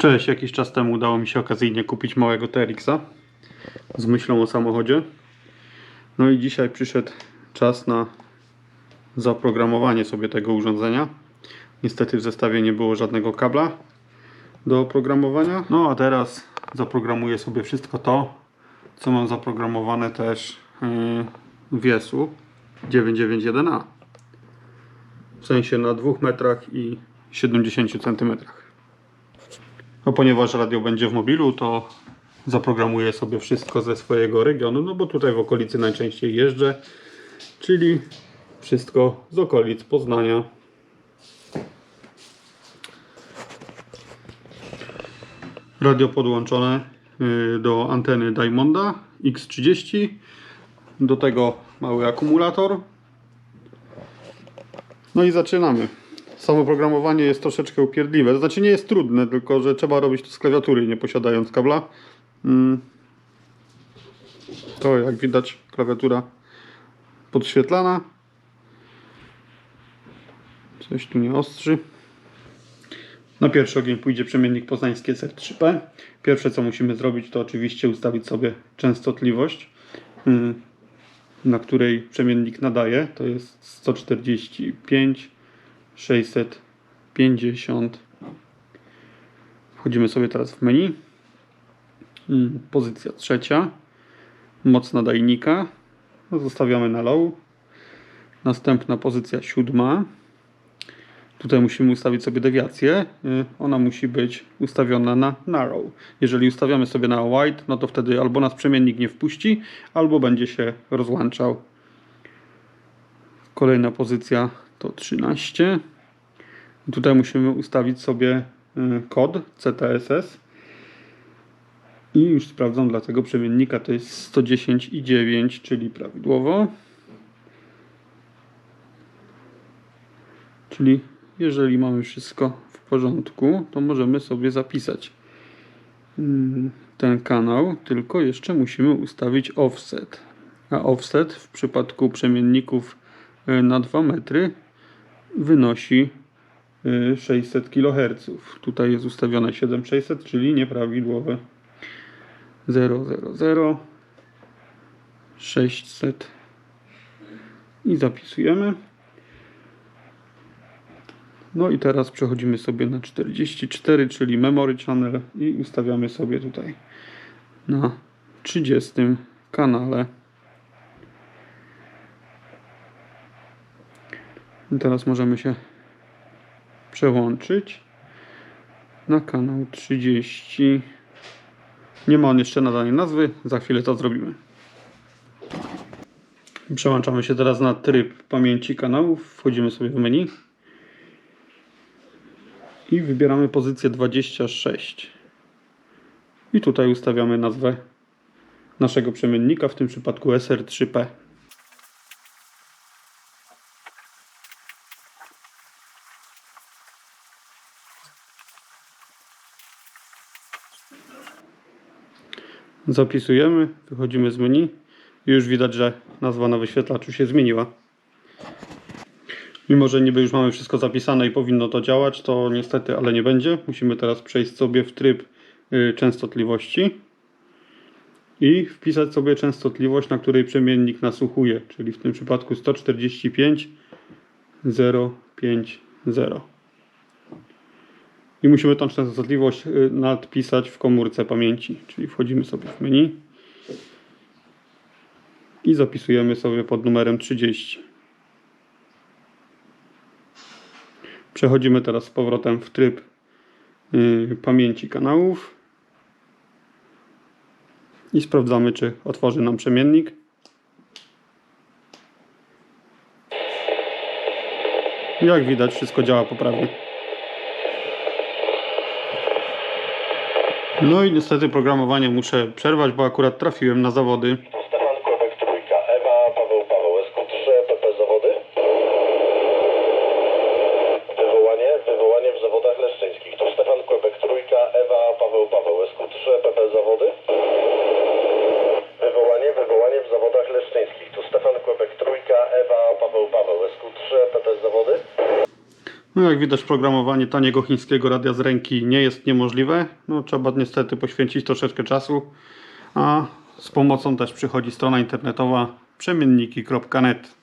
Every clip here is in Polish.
Cześć, jakiś czas temu udało mi się okazyjnie kupić małego TRX-a z myślą o samochodzie. No i dzisiaj przyszedł czas na zaprogramowanie sobie tego urządzenia. Niestety w zestawie nie było żadnego kabla do oprogramowania. No a teraz zaprogramuję sobie wszystko to, co mam zaprogramowane też yy, w Wiesu 991A. W sensie na 2 metrach i 70 centymetrach. No ponieważ radio będzie w mobilu, to zaprogramuję sobie wszystko ze swojego regionu, no bo tutaj w okolicy najczęściej jeżdżę, czyli wszystko z okolic Poznania. Radio podłączone y, do anteny Diamonda X30. Do tego mały akumulator. No i zaczynamy. Samo programowanie jest troszeczkę upierdliwe. To znaczy nie jest trudne, tylko że trzeba robić to z klawiatury, nie posiadając kabla. Mm. To jak widać klawiatura podświetlana. Coś tu nie ostrzy. Na pierwszy ogień pójdzie przemiennik poznański SR3P. Pierwsze co musimy zrobić to oczywiście ustawić sobie częstotliwość, y, na której przemiennik nadaje. To jest 145 650. Wchodzimy sobie teraz w menu. Mm, Pozycja trzecia. Moc nadajnika. Zostawiamy na low. Następna pozycja siódma. Tutaj musimy ustawić sobie dewiację. Y, Ona musi być ustawiona na narrow. Jeżeli ustawiamy sobie na wide, no to wtedy albo nas przemiennik nie wpuści, albo będzie się rozłączał. Kolejna pozycja to 13. Tutaj musimy ustawić sobie y, kod CTSS. I już sprawdzam dla tego przemiennika to jest 110,9, czyli prawidłowo. Czyli jeżeli mamy wszystko w porządku, to możemy sobie zapisać mm, ten kanał, tylko jeszcze musimy ustawić offset. A offset w przypadku przemienników y, na 2 metry wynosi 600 kHz. Tutaj jest ustawione 7600, czyli nieprawidłowe. 000 600 i zapisujemy. No i teraz przechodzimy sobie na 44, czyli memory channel i ustawiamy sobie tutaj na 30 kanale. I teraz możemy się przełączyć na kanał 30. Nie ma on jeszcze nadanej nazwy, za chwilę to zrobimy. Przełączamy się teraz na tryb pamięci kanałów. Wchodzimy sobie w menu i wybieramy pozycję 26. I tutaj ustawiamy nazwę naszego przemiennika, w tym przypadku SR3P. Zapisujemy, wychodzimy z menu i już widać, że nazwa na wyświetlaczu się zmieniła. Mimo, że niby już mamy wszystko zapisane i powinno to działać, to niestety, ale nie będzie. Musimy teraz przejść sobie w tryb y, częstotliwości i wpisać sobie częstotliwość, na której przemiennik nasłuchuje, czyli w tym przypadku 145.050. I musimy tą częstotliwość y, nadpisać w komórce pamięci, czyli wchodzimy sobie w menu i zapisujemy sobie pod numerem 30. Przechodzimy teraz z powrotem w tryb y, pamięci kanałów i sprawdzamy, czy otworzy nam przemiennik. Jak widać, wszystko działa poprawnie. No i niestety programowanie muszę przerwać, bo akurat trafiłem na zawody. No jak widać programowanie taniego chińskiego radia z ręki nie jest niemożliwe. No trzeba niestety poświęcić troszeczkę czasu. A z pomocą też przychodzi strona internetowa przemienniki.net.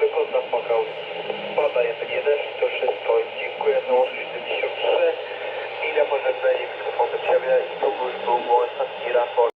Wygląda spokojnie. Spada 1-1.